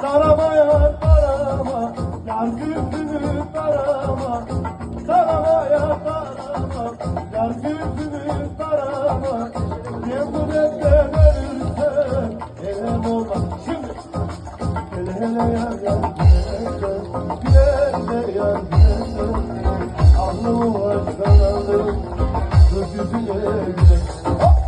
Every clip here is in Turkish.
Sarama yar parama, yar gülünü parama. Allahu Ekber, aldım, gökyüzüne güneş.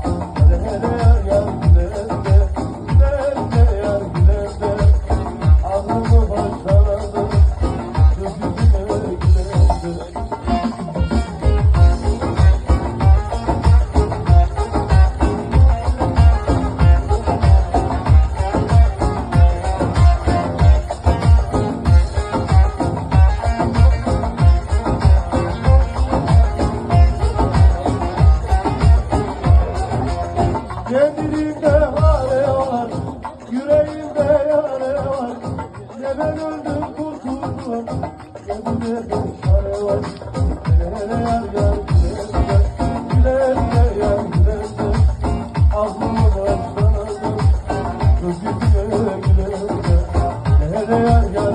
Gönlümde hale var, yüreğimde yare var. Ne ben öldüm kurtuldum, gönlümde bir hale var. Nereye yar yar, yüreğimde yar yüreğimde. Aklımı da sanadım, gözümde gülemde. Nereye yar yar,